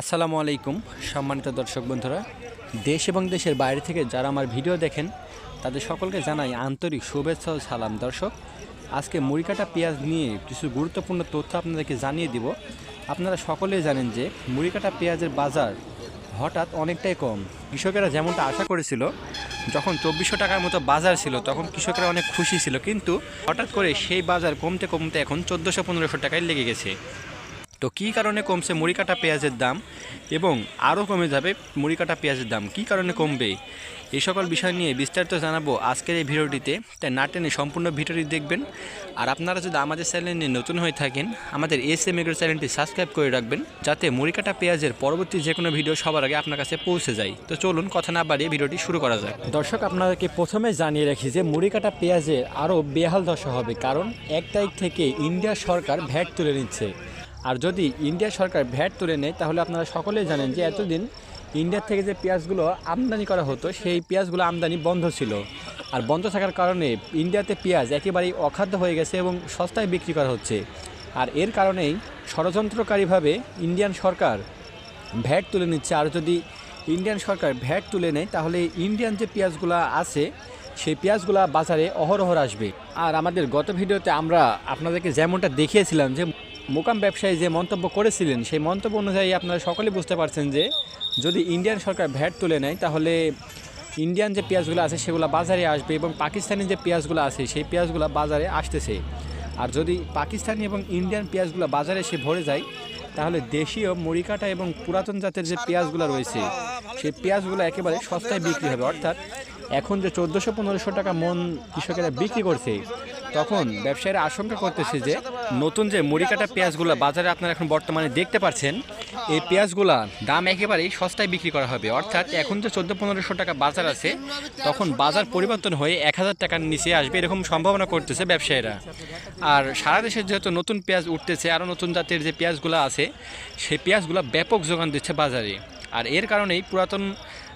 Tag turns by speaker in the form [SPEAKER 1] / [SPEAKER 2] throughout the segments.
[SPEAKER 1] আসসালামু আলাইকুম, সম্মানিত দর্শক বন্ধুরা। দেশ এবং দেশের বাইরে থেকে যারা আমার ভিডিও দেখেন, তাদের সকলকে জানাই আন্তরিক শুভেচ্ছা ও সালাম। দর্শক, আজকে মুড়িকাটা পেঁয়াজ নিয়ে কিছু গুরুত্বপূর্ণ তথ্য আপনাদেরকে জানিয়ে দিব। আপনারা সকলেই জানেন যে মুড়িকাটা পেঁয়াজের বাজার হঠাৎ অনেকটাই কম। কৃষকেরা যেমনটা আশা করেছিল, যখন চব্বিশশো টাকার মতো বাজার ছিল, তখন কৃষকেরা অনেক খুশি ছিল। কিন্তু হঠাৎ করে সেই বাজার কমতে কমতে এখন চোদ্দোশো পনেরোশো টাকায় লেগে গেছে। তো কী কারণে কমছে মুড়ি কাটা পেঁয়াজের দাম এবং আরও কমে যাবে মুড়ি কাটা পেঁয়াজের দাম? কী কারণে কমবে? এই সকল বিষয় নিয়ে বিস্তারিত জানাব আজকের এই ভিডিওটিতে। তাই না টেনে সম্পূর্ণ ভিডিওটি দেখবেন। আর আপনারা যদি আমাদের চ্যানেল নতুন হয়ে থাকেন, আমাদের এস এম এগ্রো চ্যানেলটি সাবস্ক্রাইব করে রাখবেন, যাতে মুড়ি কাটা পেঁয়াজের পরবর্তী যে কোনো ভিডিও সবার আগে আপনার কাছে পৌঁছে যায়। তো চলুন কথা না বাড়িয়ে ভিডিওটি শুরু করা যাক। দর্শক, আপনাদেরকে প্রথমে জানিয়ে রাখি যে মুড়ি কাটা পেঁয়াজের আরও বেহাল দশা হবে, কারণ এক তারিখ থেকে ইন্ডিয়া সরকার ভ্যাট তুলে নিচ্ছে। আর যদি ইন্ডিয়া সরকার ভ্যাট তুলে নেয়, তাহলে আপনারা সকলেই জানেন যে এতদিন ইন্ডিয়া থেকে যে পেঁয়াজগুলো আমদানি করা হতো, সেই পেঁয়াজগুলো আমদানি বন্ধ ছিল। আর বন্ধ থাকার কারণে ইন্ডিয়াতে পেঁয়াজ একেবারেই অখাদ্য হয়ে গেছে এবং সস্তায় বিক্রি করা হচ্ছে। আর এর কারণেই ষড়যন্ত্রকারীভাবে ইন্ডিয়ান সরকার ভ্যাট তুলে নিচ্ছে। আর যদি ইন্ডিয়ান সরকার ভ্যাট তুলে নেয়, তাহলে ইন্ডিয়ান যে পেঁয়াজগুলো আছে সেই পেঁয়াজগুলা বাজারে অহরহর আসবে। আর আমাদের গত ভিডিওতে আমরা আপনাদেরকে যেমনটা দেখিয়েছিলাম যে মোকাম ব্যবসায়ী যে মন্তব্য করেছিলেন, সেই মন্তব্য অনুযায়ী আপনারা সকলে বুঝতে পারছেন যে যদি ইন্ডিয়ান সরকার ভ্যাট তুলে নেয়, তাহলে ইন্ডিয়ান যে পেঁয়াজগুলো আছে, সেগুলো বাজারে আসবে এবং পাকিস্তানি যে পেঁয়াজগুলো আছে, সেই পেঁয়াজগুলো বাজারে আসতেছে। আর যদি পাকিস্তানি এবং ইন্ডিয়ান পেঁয়াজগুলো বাজারে এসে ভরে যায়, তাহলে দেশীয় মরিকাটা এবং পুরাতন জাতের যে পেঁয়াজগুলো রয়েছে, সেই পেঁয়াজগুলো একেবারে সস্তায় বিক্রি হবে। অর্থাৎ এখন যে চোদ্দোশো, পনেরোশো টাকা মন কৃষকেরা বিক্রি করছে, তখন ব্যবসায়ীরা আশঙ্কা করতেছে যে নতুন যে মুড়িকাটা পেঁয়াজগুলো বাজারে আপনারা এখন বর্তমানে দেখতে পাচ্ছেন, এই পেঁয়াজগুলা দাম একেবারেই সস্তায় বিক্রি করা হবে। অর্থাৎ এখন যে চোদ্দ পনেরোশো টাকা বাজার আছে, তখন বাজার পরিবর্তন হয়ে এক হাজার টাকার নিচে আসবে এরকম সম্ভাবনা করতেছে ব্যবসায়ীরা। আর সারা দেশে যেহেতু নতুন পেঁয়াজ উঠতেছে, আরও নতুন জাতের যে পেঁয়াজগুলো আছে, সেই পেঁয়াজগুলো ব্যাপক যোগান দিচ্ছে বাজারে। আর এর কারণেই পুরাতন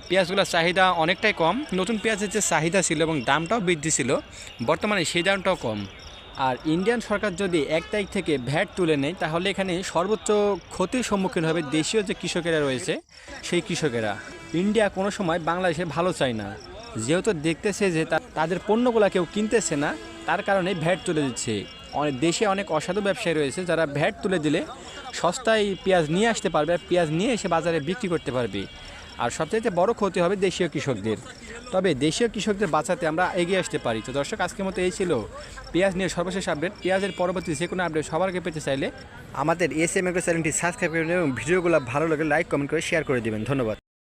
[SPEAKER 1] পেঁয়াজগুলোর চাহিদা অনেকটাই কম। নতুন পেঁয়াজের যে চাহিদা ছিল এবং দামটাও বৃদ্ধি ছিল, বর্তমানে সেই দামটাও কম। আর ইন্ডিয়ান সরকার যদি এক তারিখ থেকে ভ্যাট তুলে নেয়, তাহলে এখানে সর্বোচ্চ ক্ষতির সম্মুখীন হবে দেশীয় যে কৃষকেরা রয়েছে, সেই কৃষকেরা। ইন্ডিয়া কোনো সময় বাংলাদেশে ভালো চায় না। যেহেতু দেখতেছে যে তাদের পণ্যগুলো কেউ কিনতেছে না, তার কারণে ভ্যাট তুলে দিচ্ছে। অনেক দেশে অনেক অসাধু ব্যবসায়ী রয়েছে, যারা ভ্যাট তুলে দিলে সস্তায় পেঁয়াজ নিয়ে আসতে পারবে, আর পেঁয়াজ নিয়ে এসে বাজারে বিক্রি করতে পারবে। আর সবচাইতে বড় ক্ষতি হবে দেশীয় কৃষকদের। তবে দেশীয় কৃষকদের বাঁচাতে আমরা এগিয়ে আসতে পারি। তো দর্শক, আজকের মতো এই ছিল পেঁয়াজ নিয়ে সর্বশেষ আপডেট। পেঁয়াজের পরবর্তী যে কোনো আপডেট সবার আগে পেতে চাইলে আমাদের এস এম চ্যানেলটি সাবস্ক্রাইব করে এবং ভিডিওগুলো ভালো লাগে লাইক, কমেন্ট করে শেয়ার করে দেবেন। ধন্যবাদ।